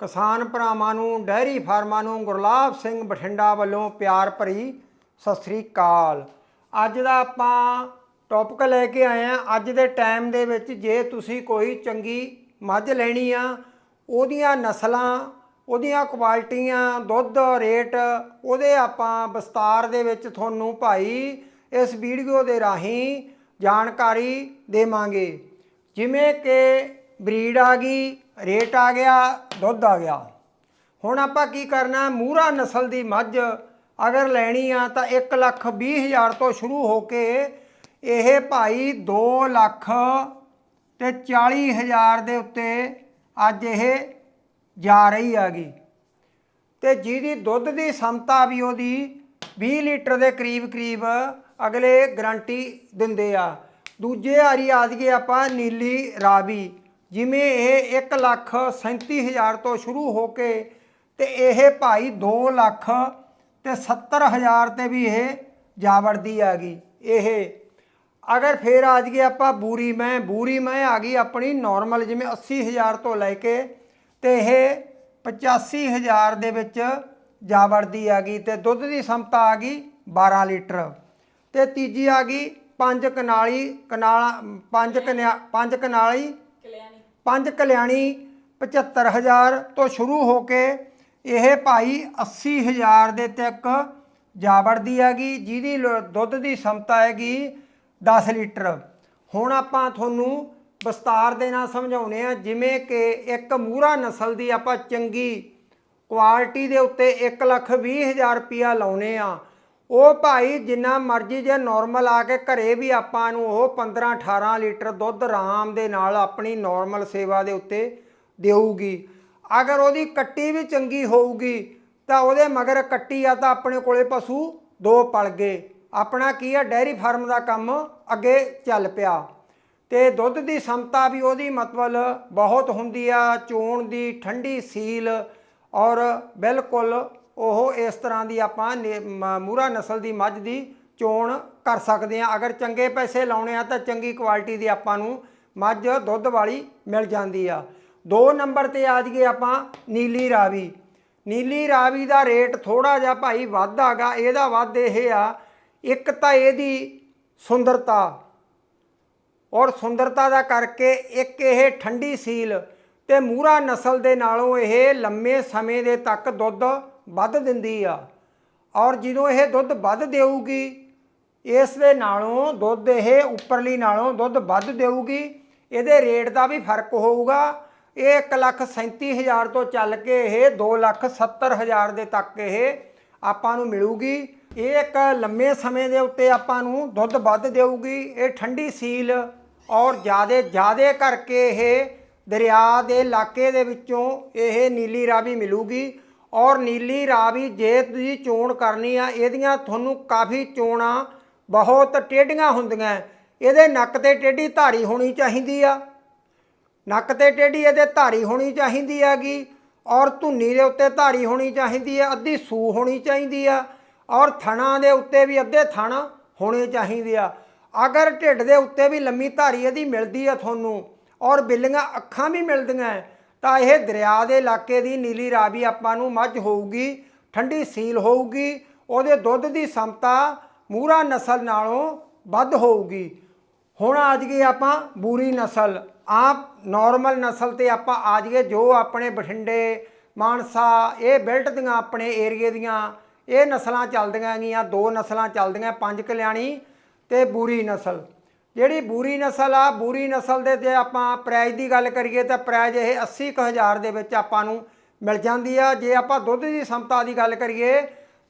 ਕਿਸਾਨ ਭਰਾਵਾਂ ਨੂੰ ਡੈਰੀ ਫਾਰਮਾਂ ਨੂੰ ਗੁਰਲਾਬ ਸਿੰਘ ਬਠਿੰਡਾ ਵੱਲੋਂ ਪਿਆਰ ਭਰੀ ਸਤਿ ਸ੍ਰੀ ਅਕਾਲ। ਅੱਜ ਦਾ ਆਪਾਂ ਟੌਪਿਕ ਲੈ ਕੇ ਆਏ ਆ ਅੱਜ ਦੇ ਟਾਈਮ ਦੇ ਵਿੱਚ ਜੇ ਤੁਸੀਂ ਕੋਈ ਚੰਗੀ ਮੱਝ ਲੈਣੀ ਆ, ਉਹਦੀਆਂ ਨਸਲਾਂ, ਉਹਦੀਆਂ ਕੁਆਲਿਟੀਆਂ ਦੁੱਧ ਰੇਟ ਉਹਦੇ ਆਪਾਂ ਵਿਸਤਾਰ ਦੇ ਵਿੱਚ ਤੁਹਾਨੂੰ ਭਾਈ ਇਸ ਵੀਡੀਓ ਦੇ ਰਾਹੀਂ ਜਾਣਕਾਰੀ ਦੇਵਾਂਗੇ। ਜਿਵੇਂ ਕਿ ਬਰੀਡ ਆ ਗਈ ਰੇਟ ਆ ਗਿਆ, ਦੁੱਧ ਆ ਗਿਆ। ਹੁਣ ਆਪਾਂ ਕੀ ਕਰਨਾ ਮੂਰਾ ਨਸਲ ਦੀ ਮੱਝ ਅਗਰ ਲੈਣੀ ਆ ਤਾਂ 1 ਲੱਖ 20 ਹਜ਼ਾਰ ਤੋਂ ਸ਼ੁਰੂ ਹੋ ਕੇ ਇਹ ਭਾਈ 2 ਲੱਖ ਤੇ 40 ਹਜ਼ਾਰ ਦੇ ਉੱਤੇ ਅੱਜ ਇਹ ਜਾ ਰਹੀ ਹੈਗੀ। ਤੇ ਜਿਹਦੀ ਦੁੱਧ ਦੀ ਸਮਤਾ ਵੀ ਉਹਦੀ 20 ਲੀਟਰ ਦੇ ਕਰੀਬ ਕਰੀਬ ਅਗਲੇ ਗਰੰਟੀ ਦਿੰਦੇ ਆ। ਦੂਜੇ ਹਾਰੀ ਆਦਗੇ ਆਪਾਂ ਨੀਲੀ ਰਾਵੀ। ਜਿਵੇਂ ਇਹ 1 ਲੱਖ 37 ਹਜ਼ਾਰ ਤੋਂ ਸ਼ੁਰੂ ਹੋ ਕੇ ਤੇ ਇਹ ਭਾਈ 2 ਲੱਖ ਤੇ 70 ਹਜ਼ਾਰ ਤੇ ਵੀ ਇਹ ਜਾ ਵੜਦੀ ਗਈ। ਇਹ ਅਗਰ ਫੇਰ ਆ ਜਾਈਏ ਆਪਾਂ ਬੂਰੀ ਮੈਂ ਬੂਰੀ ਮੈਂ ਆ ਗਈ ਆਪਣੀ ਨਾਰਮਲ ਜਿਵੇਂ 80000 ਤੋਂ ਲੈ ਕੇ ਤੇ ਇਹ 85000 ਦੇ ਵਿੱਚ ਜਾ ਵੜਦੀ ਆ ਗਈ ਤੇ ਦੁੱਧ ਦੀ ਸਮਤਾ ਆ ਗਈ 12 ਲੀਟਰ ਤੇ ਤੀਜੀ ਆ ਗਈ ਪੰਜ ਕਨਾਲੀ, ਕਨਾਲਾ, ਪੰਜ ਕਨਿਆ, ਪੰਜ ਕਨਾਲੀ ਪੰਜ ਕਲਿਆਣੀ 75000 ਤੋਂ ਸ਼ੁਰੂ ਹੋ ਕੇ ਇਹ ਭਾਈ 80000 ਦੇ ਤੱਕ ਜਾ ਵੜਦੀ ਹੈਗੀ, ਜਿਹਦੀ ਲ- ਦੁੱਧ ਦੀ ਸਮਤਾ ਹੈਗੀ 10 ਲੀਟਰ। ਹੁਣ ਆਪਾਂ ਤੁਹਾਨੂੰ ਵਿਸਤਾਰ ਦੇ ਨਾਲ ਸਮਝਾਉਨੇ ਆ, ਜਿਵੇਂ ਕਿ ਇੱਕ ਮੂਰਾ ਨਸਲ ਦੀ ਆਪਾਂ ਚੰਗੀ ਕੁਆਲਿਟੀ ਦੇ ਉੱਤੇ 1 ਲੱਖ 20 ਹਜ਼ਾਰ ਰੁਪਿਆ ਲਾਉਨੇ ਆ। ਉਹ ਭਾਈ ਜਿੰਨਾ ਮਰਜ਼ੀ ਜੇ ਨਾਰਮਲ ਆ ਕੇ ਘਰੇ ਵੀ ਆਪਾਂ ਨੂੰ ਉਹ 15 18 ਲੀਟਰ ਦੁੱਧ ਆਰਾਮ ਦੇ ਨਾਲ ਆਪਣੀ ਨਾਰਮਲ ਸੇਵਾ ਦੇ ਉੱਤੇ ਦੇਊਗੀ। ਅਗਰ ਉਹਦੀ ਕੱਟੀ ਵੀ ਚੰਗੀ ਹੋਊਗੀ, ਤਾਂ ਉਹਦੇ ਮਗਰ ਕੱਟੀ ਆ ਤਾਂ ਆਪਣੇ ਕੋਲੇ ਪਸ਼ੂ ਦੋ ਪਲ ਗਏ। ਆਪਣਾ ਕੀ ਆ, ਡੈਰੀ ਫਾਰਮ ਦਾ ਕੰਮ ਅੱਗੇ ਚੱਲ ਪਿਆ। ਤੇ ਦੁੱਧ ਦੀ ਸਮਤਾ ਵੀ ਉਹਦੀ ਮਤਲਬ ਬਹੁਤ ਹੁੰਦੀ ਆ, ਚੋਣ ਦੀ ਠੰਡੀ ਸੀਲ ਔਰ ਬਿਲਕੁਲ ਉਹ ਇਸ ਤਰ੍ਹਾਂ ਦੀ ਆਪਾਂ ਨੇ- ਮ- ਮੂਰਾ ਨਸਲ ਦੀ ਮੱਝ ਦੀ ਚੋਣ ਕਰ ਸਕਦੇ ਆ ਅਗਰ ਚੰਗੇ ਪੈਸੇ ਲਾਉਣੇ ਆ ਤਾਂ ਚੰਗੀ ਕੁਆਲਿਟੀ ਦੀ ਆਪਾਂ ਨੂੰ ਮੱਝ, ਦੁੱਧ ਵਾਲੀ ਮਿਲ ਜਾਂਦੀ ਆ। ਦੋ ਨੰਬਰ ਤੇ ਆ ਜਾਈਏ ਆਪਾਂ ਨੀਲੀ ਰਾਵੀ। ਨੀਲੀ ਰਾਵੀ ਦਾ ਰੇਟ ਥੋੜਾ ਜਿਹਾ ਭਾਈ ਵੱਧ ਆਗਾ ਇਹਦਾ ਵੱਧ ਇਹ ਆ, ਇੱਕ ਤਾਂ ਇਹਦੀ ਸੁੰਦਰਤਾ ਔਰ ਸੁੰਦਰਤਾ ਦਾ ਕਰਕੇ ਇੱਕ ਇਹ ਠੰਡੀ ਸੀਲ ਤੇ ਮੂਰਾ ਨਸਲ ਦੇ ਨਾਲੋਂ ਇਹ ਲੰਮੇ ਸਮੇਂ ਦੇ ਤੱਕ ਦੁੱਧ ਵੱਧ ਦਿੰਦੀ ਆ। ਔਰ ਜਦੋਂ ਇਹ ਦੁੱਧ ਵੱਧ ਦੇਊਗੀ, ਇਸ ਦੇ ਨਾਲੋਂ ਦੁੱਧ ਇਹ ਉੱਪਰਲੀ ਨਾਲੋਂ ਦੁੱਧ ਵੱਧ ਦੇਊਗੀ, ਇਹਦੇ ਰੇਟ ਦਾ ਵੀ ਫ਼ਰਕ ਹੋਊਗਾ। ਇਹ 137000 ਤੋਂ ਚੱਲ ਕੇ ਇਹ 270000 ਦੇ ਤੱਕ ਇਹ ਆਪਾਂ ਨੂੰ ਮਿਲੂਗੀ। ਇਹ ਇੱਕ ਲੰਮੇ ਸਮੇਂ ਦੇ ਉੱਤੇ ਆਪਾਂ ਨੂੰ ਦੁੱਧ ਵੱਧ ਦੇਊਗੀ। ਇਹ ਠੰਡੀ ਸੀਲ ਔਰ ਜਿਆਦੇ ਜਿਆਦੇ ਕਰਕੇ ਇਹ ਦਰਿਆ ਦੇ ਇਲਾਕੇ ਦੇ ਵਿੱਚੋਂ ਇਹ ਨੀਲੀ ਰਾਵੀ ਮਿਲੂਗੀ। ਔਰ ਨੀਲੀ ਰਾਵੀ ਜੇ ਤੁਸੀਂ ਚੋਣ ਕਰਨੀ ਆ, ਇਹਦੀਆਂ ਤੁਹਾਨੂੰ ਕਾਫੀ ਚੋਣਾਂ ਬਹੁਤ ਟੇਢੀਆਂ ਹੁੰਦੀਆਂ। ਇਹਦੇ ਨੱਕ ਤੇ ਟੇਢੀ ਧਾਰੀ ਹੋਣੀ ਚਾਹੀਦੀ ਆ। ਨੱਕ ਤੇ ਟੇਢੀ ਇਹਦੇ ਧਾਰੀ ਹੋਣੀ ਚਾਹੀਦੀ ਹੈਗੀ, ਔਰ ਧੁੰਨੀ ਦੇ ਉੱਤੇ ਧਾਰੀ ਹੋਣੀ ਚਾਹੀਦੀ ਹੈ ਅੱਧੀ ਸੂ ਹੋਣੀ ਚਾਹੀਦੀ ਆ, ਔਰ ਥਣਾ ਦੇ ਉੱਤੇ ਵੀ ਅੱਧੇ ਥਣ ਹੋਣੇ ਚਾਹੀਦੇ ਆ। ਅਗਰ ਢਿੱਡ ਦੇ ਉੱਤੇ ਵੀ ਲੰਮੀ ਧਾਰੀ ਇਹਦੀ ਮਿਲਦੀ ਆ ਤੁਹਾਨੂੰ, ਔਰ ਬਿੱਲੀਆਂ ਅੱਖਾਂ ਵੀ ਮਿਲਦੀਆਂ ਤਾਂ ਇਹ ਦਰਿਆ ਦੇ ਇਲਾਕੇ ਦੀ ਨੀਲੀ ਰਾਵੀ ਆਪਾਂ ਨੂੰ ਮੱਝ ਹੋਊਗੀ, ਠੰਡੀ ਸੀਲ ਹੋਊਗੀ, ਉਹਦੇ ਦੁੱਧ ਦੀ ਸਮਤਾ ਮੂਰਾ ਨਸਲ ਨਾਲੋਂ ਵੱਧ ਹੋਊਗੀ। ਹੁਣ ਆ ਜਾਈਏ ਆਪਾਂ ਬੂਰੀ ਨਸਲ। ਆਪ ਨਾਰਮਲ ਨਸਲ ਤੇ ਆਪਾਂ ਆ ਜਾਈਏ, ਜੋ ਆਪਣੇ ਬਠਿੰਡੇ, ਮਾਨਸਾ, ਇਹ ਬੈਲਟ ਦੀਆਂ ਆਪਣੇ ਏਰੀਏ ਦੀਆਂ, ਇਹ ਨਸਲਾਂ ਚੱਲਦੀਆਂ ਗੀਆਂ ਦੋ ਨਸਲਾਂ ਚੱਲਦੀਆਂ, ਪੰਜ ਕਲਿਆਣੀ ਤੇ ਬੂਰੀ ਨਸਲ। ਜਿਹੜੀ ਬੂਰੀ ਨਸਲ ਆ, ਬੂਰੀ ਨਸਲ ਦੇ ਜੇ ਆਪਾਂ ਪ੍ਰਾਈਜ਼ ਦੀ ਗੱਲ ਕਰੀਏ ਤਾਂ ਪ੍ਰਾਈਜ਼ ਇਹ 80000 ਦੇ ਵਿੱਚ ਆਪਾਂ ਨੂੰ ਮਿਲ ਜਾਂਦੀ ਆ। ਜੇ ਆਪਾਂ ਦੁੱਧ ਦੀ ਸਮਤਾ ਦੀ ਗੱਲ ਕਰੀਏ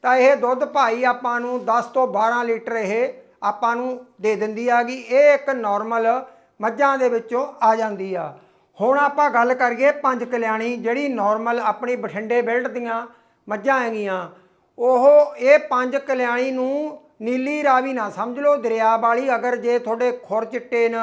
ਤਾਂ ਇਹ ਦੁੱਧ ਭਾਈ ਆਪਾਂ ਨੂੰ 10 ਤੋਂ 12 ਲੀਟਰ ਇਹ ਆਪਾਂ ਨੂੰ ਦੇ ਦਿੰਦੀ ਆਗੀ ਇਹ ਇੱਕ ਨਾਰਮਲ ਮੱਝਾਂ ਦੇ ਵਿੱਚੋਂ ਆ ਜਾਂਦੀ ਆ। ਹੁਣ ਆਪਾਂ ਗੱਲ ਕਰੀਏ ਪੰਜ ਕਲਿਆਣੀ, ਜਿਹੜੀ ਨਾਰਮਲ ਆਪਣੀ ਬਠਿੰਡੇ ਬਿਲਡ ਦੀਆਂ ਮੱਝਾਂ ਹੈਗੀਆਂ, ਉਹ ਇਹ ਪੰਜ ਕਲਿਆਣੀ ਨੂੰ ਨੀਲੀ ਰਾਵੀ ਨਾ ਸਮਝ ਲਓ, ਦਰਿਆ ਵਾਲੀ, ਅਗਰ ਜੇ ਤੁਹਾਡੇ ਖੁਰ ਚਿੱਟੇ ਨ,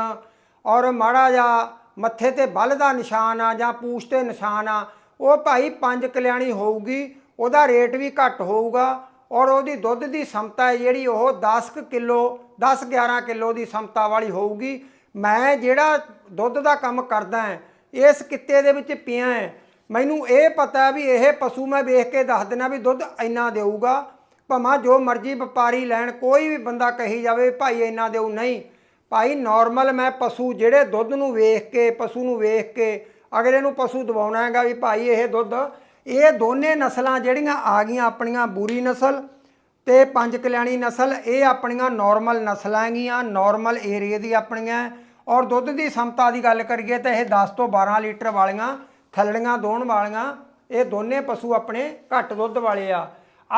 ਔਰ ਮਾੜਾ ਜਿਹਾ ਮੱਥੇ ਤੇ ਬਲ ਦਾ ਨਿਸ਼ਾਨ ਆ ਜਾਂ ਪੂਛ ਤੇ ਨਿਸ਼ਾਨ ਆ, ਉਹ ਭਾਈ ਪੰਜ ਕਲਿਆਣੀ ਹੋਊਗੀ, ਉਹਦਾ ਰੇਟ ਵੀ ਘੱਟ ਹੋਊਗਾ, ਔਰ ਉਹਦੀ ਦੁੱਧ ਦੀ ਸਮਤਾ ਹੈ ਜਿਹੜੀ ਉਹ 10 ਕਿਲੋ 10 11 ਕਿਲੋ ਦੀ ਸਮਤਾ ਵਾਲੀ ਹੋਊਗੀ। ਮੈਂ ਜਿਹੜਾ ਦੁੱਧ ਦਾ ਕੰਮ ਕਰਦਾ ਹਾਂ, ਇਸ ਕਿੱਤੇ ਦੇ ਵਿੱਚ ਪਿਆ ਹੈ। ਮੈਨੂੰ ਇਹ ਪਤਾ ਵੀ ਇਹ ਪਸ਼ੂ ਮੈਂ ਵੇਖ ਕੇ ਦੱਸ ਦੇਣਾ ਵੀ ਦੁੱਧ ਇੰਨਾ ਦੇਊਗਾ ਭਾਵੇਂ ਜੋ ਮਰਜ਼ੀ ਵਪਾਰੀ ਲੈਣ, ਕੋਈ ਵੀ ਬੰਦਾ ਕਹੀ ਜਾਵੇ, ਭਾਈ ਇਹਨਾਂ ਦੇਊ ਨਹੀਂ। ਭਾਈ ਨਾਰਮਲ ਮੈਂ ਪਸ਼ੂ ਜਿਹੜੇ ਦੁੱਧ ਨੂੰ ਵੇਖ ਕੇ, ਪਸ਼ੂ ਨੂੰ ਵੇਖ ਕੇ ਅਗਲੇ ਨੂੰ ਪਸ਼ੂ ਦਵਾਉਣਾ ਹੈਗਾ ਵੀ ਭਾਈ, ਇਹ ਦੁੱਧ, ਇਹ ਦੋਨੇ ਨਸਲਾਂ ਜਿਹੜੀਆਂ ਆ ਗਈਆਂ ਆਪਣੀਆਂ ਬੂਰੀ ਨਸਲ ਤੇ ਪੰਜ ਕਲਿਆਣੀ ਨਸਲ, ਇਹ ਆਪਣੀਆਂ ਨਾਰਮਲ ਨਸਲਾਂ ਹੈਗੀਆਂ ਨਾਰਮਲ ਏਰੀਏ ਦੀ ਆਪਣੀਆਂ ਔਰ ਦੁੱਧ ਦੀ ਸਮਤਾ ਦੀ ਗੱਲ ਕਰੀਏ ਤਾਂ ਇਹ 10 ਤੋਂ 12 ਲੀਟਰ ਵਾਲੀਆਂ ਥੱਲੜੀਆਂ ਦੋਣ ਵਾਲੀਆਂ, ਇਹ ਦੋਨੇ ਪਸ਼ੂ ਆਪਣੇ ਘੱਟ ਦੁੱਧ ਵਾਲੇ ਆ।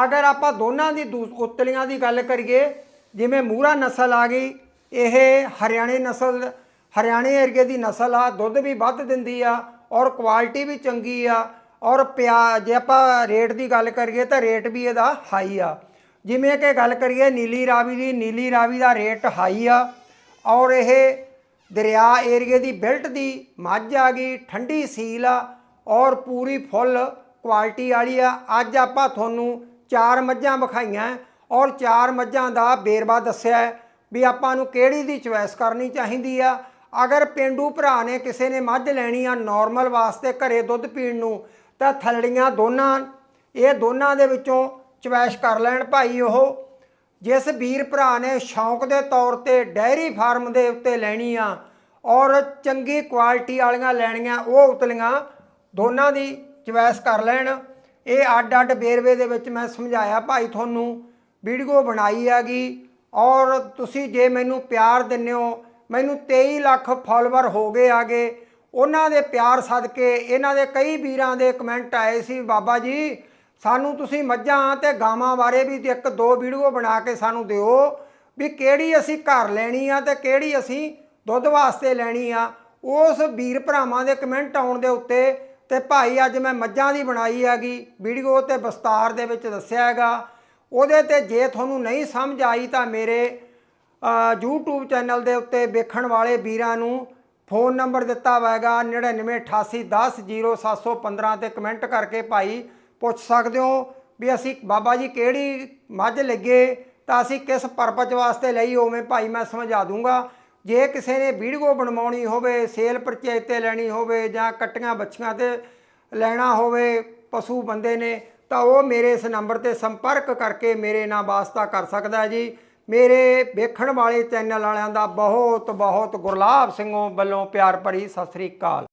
ਅਗਰ ਆਪਾਂ ਦੋਨਾਂ ਦੀ ਦੂਸ- ਉਤਲੀਆਂ ਦੀ ਗੱਲ ਕਰੀਏ, ਜਿਵੇਂ ਮੂਰਾ ਨਸਲ ਆ ਗਈ, ਇਹ ਹਰਿਆਣੇ ਨਸਲ, ਹਰਿਆਣੇ ਏਰੀਏ ਦੀ ਨਸਲ ਆ, ਦੁੱਧ ਵੀ ਵੱਧ ਦਿੰਦੀ ਆ, ਔਰ ਕੁਆਲਿਟੀ ਵੀ ਚੰਗੀ ਆ, ਔਰ ਪਿਆ ਜੇ ਆਪਾਂ ਰੇਟ ਦੀ ਗੱਲ ਕਰੀਏ ਤਾਂ ਰੇਟ ਵੀ ਇਹਦਾ ਹਾਈ ਆ। ਜਿਵੇਂ ਕਿ ਗੱਲ ਕਰੀਏ ਨੀਲੀ ਰਾਵੀ ਦੀ, ਨੀਲੀ ਰਾਵੀ ਦਾ ਰੇਟ ਹਾਈ ਆ, ਔਰ ਇਹ ਦਰਿਆ ਏਰੀਏ ਦੀ ਬਿਲਟ ਦੀ ਮੱਝ ਆ ਗਈ, ਠੰਡੀ ਸੀਲ ਆ, ਔਰ ਪੂਰੀ ਫੁੱਲ ਕੁਆਲਿਟੀ ਵਾਲੀ ਆ। ਅੱਜ ਆਪਾਂ ਤੁਹਾਨੂੰ ਚਾਰ ਮੱਝਾਂ ਵਿਖਾਈਆਂ ਔਰ ਚਾਰ ਮੱਝਾਂ ਦਾ ਬੇਰਵਾ ਦੱਸਿਆ ਵੀ ਆਪਾਂ ਨੂੰ ਕਿਹੜੀ ਦੀ ਚੁਆਇਸ ਕਰਨੀ ਚਾਹੀਦੀ ਆ। ਅਗਰ ਪਿੰਡੂ ਭਰਾ ਨੇ ਕਿਸੇ ਨੇ ਮੱਝ ਲੈਣੀ ਆ ਨਾਰਮਲ ਵਾਸਤੇ ਘਰੇ ਦੁੱਧ ਪੀਣ ਨੂੰ, ਤਾਂ ਥਲੜੀਆਂ ਦੋਨਾਂ, ਇਹ ਦੋਨਾਂ ਦੇ ਵਿੱਚੋਂ ਚੁਆਇਸ ਕਰ ਲੈਣ ਭਾਈ ਉਹ। ਜਿਸ ਵੀਰ ਭਰਾ ਨੇ ਸ਼ੌਂਕ ਦੇ ਤੌਰ ਤੇ ਡੈਰੀ ਫਾਰਮ ਦੇ ਉੱਤੇ ਲੈਣੀ ਆ ਔਰ ਚੰਗੀ ਕੁਆਲਿਟੀ ਵਾਲੀਆਂ ਲੈਣੀਆਂ, ਉਹ ਉਤਲੀਆਂ, ਦੋਨਾਂ ਦੀ ਚੁਆਇਸ ਕਰ ਲੈਣ। ਇਹ ਅੱਡ ਅੱਡ ਵੇਰਵੇ ਦੇ ਵਿੱਚ ਮੈਂ ਸਮਝਾਇਆ, ਭਾਈ ਤੁਹਾਨੂੰ ਵੀਡੀਓ ਬਣਾਈ ਹੈਗੀ ਔਰ ਤੁਸੀਂ ਜੇ ਮੈਨੂੰ ਪਿਆਰ ਦਿੰਦੇ ਹੋ, ਮੈਨੂੰ 23 ਲੱਖ ਫਾਲੋਅਰ ਹੋ ਗਏ ਆਗੇ ਉਹਨਾਂ ਦੇ ਪਿਆਰ ਸਦਕੇ ਇਹਨਾਂ ਦੇ ਕਈ ਵੀਰਾਂ ਦੇ ਕਮੈਂਟ ਆਏ ਸੀ, ਬਾਬਾ ਜੀ, ਸਾਨੂੰ ਤੁਸੀਂ ਮੱਝਾਂ ਤੇ ਗਾਵਾਂ ਬਾਰੇ ਵੀ ਇੱਕ ਦੋ ਵੀਡੀਓ ਬਣਾ ਕੇ ਸਾਨੂੰ ਦਿਓ ਵੀ ਕਿਹੜੀ ਅਸੀਂ ਘਰ ਲੈਣੀ ਆ ਤੇ ਕਿਹੜੀ ਅਸੀਂ ਦੁੱਧ ਵਾਸਤੇ ਲੈਣੀ ਆ, ਉਸ ਵੀਰ ਭਰਾਵਾਂ ਦੇ ਕਮੈਂਟ ਆਉਣ ਦੇ ਉੱਤੇ ਤੇ ਭਾਈ ਅੱਜ ਮੈਂ ਮੱਝਾਂ ਦੀ ਬਣਾਈ ਹੈਗੀ। ਵੀਡੀਓ ਤੇ ਵਿਸਤਾਰ ਦੇ ਵਿੱਚ ਦੱਸਿਆ ਹੈਗਾ। ਉਹਦੇ ਤੇ ਜੇ ਤੁਹਾਨੂੰ ਨਹੀਂ ਸਮਝ ਆਈ ਤਾਂ ਮੇਰੇ ਅ, YouTube ਚੈਨਲ ਦੇ ਉੱਤੇ ਵੇਖਣ ਵਾਲੇ ਵੀਰਾਂ ਨੂੰ ਫੋਨ ਨੰਬਰ ਦਿੱਤਾ ਹੋਵੇਗਾ 9988100715 ਤੇ ਕਮੈਂਟ ਕਰਕੇ ਭਾਈ ਪੁੱਛ ਸਕਦੇ ਹੋ ਵੀ ਅਸੀਂ ਬਾਬਾ ਜੀ ਕਿਹੜੀ ਮੱਝ ਲੱਗੇ ਤਾਂ ਅਸੀਂ ਕਿਸ ਪਰਪਸ ਵਾਸਤੇ ਲਈ ਉਵੇਂ ਭਾਈ ਮੈਂ ਸਮਝਾ ਦੂੰਗਾ। ਜੇ ਕਿਸੇ ਨੇ ਵੀਡੀਓ ਬਣਵਾਉਣੀ ਹੋਵੇ, ਸੇਲ ਪਰਚੇਜ ਤੇ ਲੈਣੀ ਹੋਵੇ ਜਾਂ ਕੱਟੀਆਂ ਬੱਚੀਆਂ ਤੇ ਲੈਣਾ ਹੋਵੇ, ਪਸ਼ੂ ਬੰਦੇ ਨੇ, ਤਾਂ ਉਹ ਮੇਰੇ ਇਸ ਨੰਬਰ ਤੇ ਸੰਪਰਕ ਕਰਕੇ ਮੇਰੇ ਨਾਲ ਵਾਸਤਾ ਕਰ ਸਕਦਾ ਜੀ। ਮੇਰੇ ਵੇਖਣ ਵਾਲੇ ਚੈਨਲ ਵਾਲਿਆਂ ਦਾ ਬਹੁਤ ਬਹੁਤ ਗੁਰਲਾਬ ਸਿੰਘੋਂ ਵੱਲੋਂ ਪਿਆਰ ਭਰੀ ਸਤਿ ਸ੍ਰੀ ਅਕਾਲ।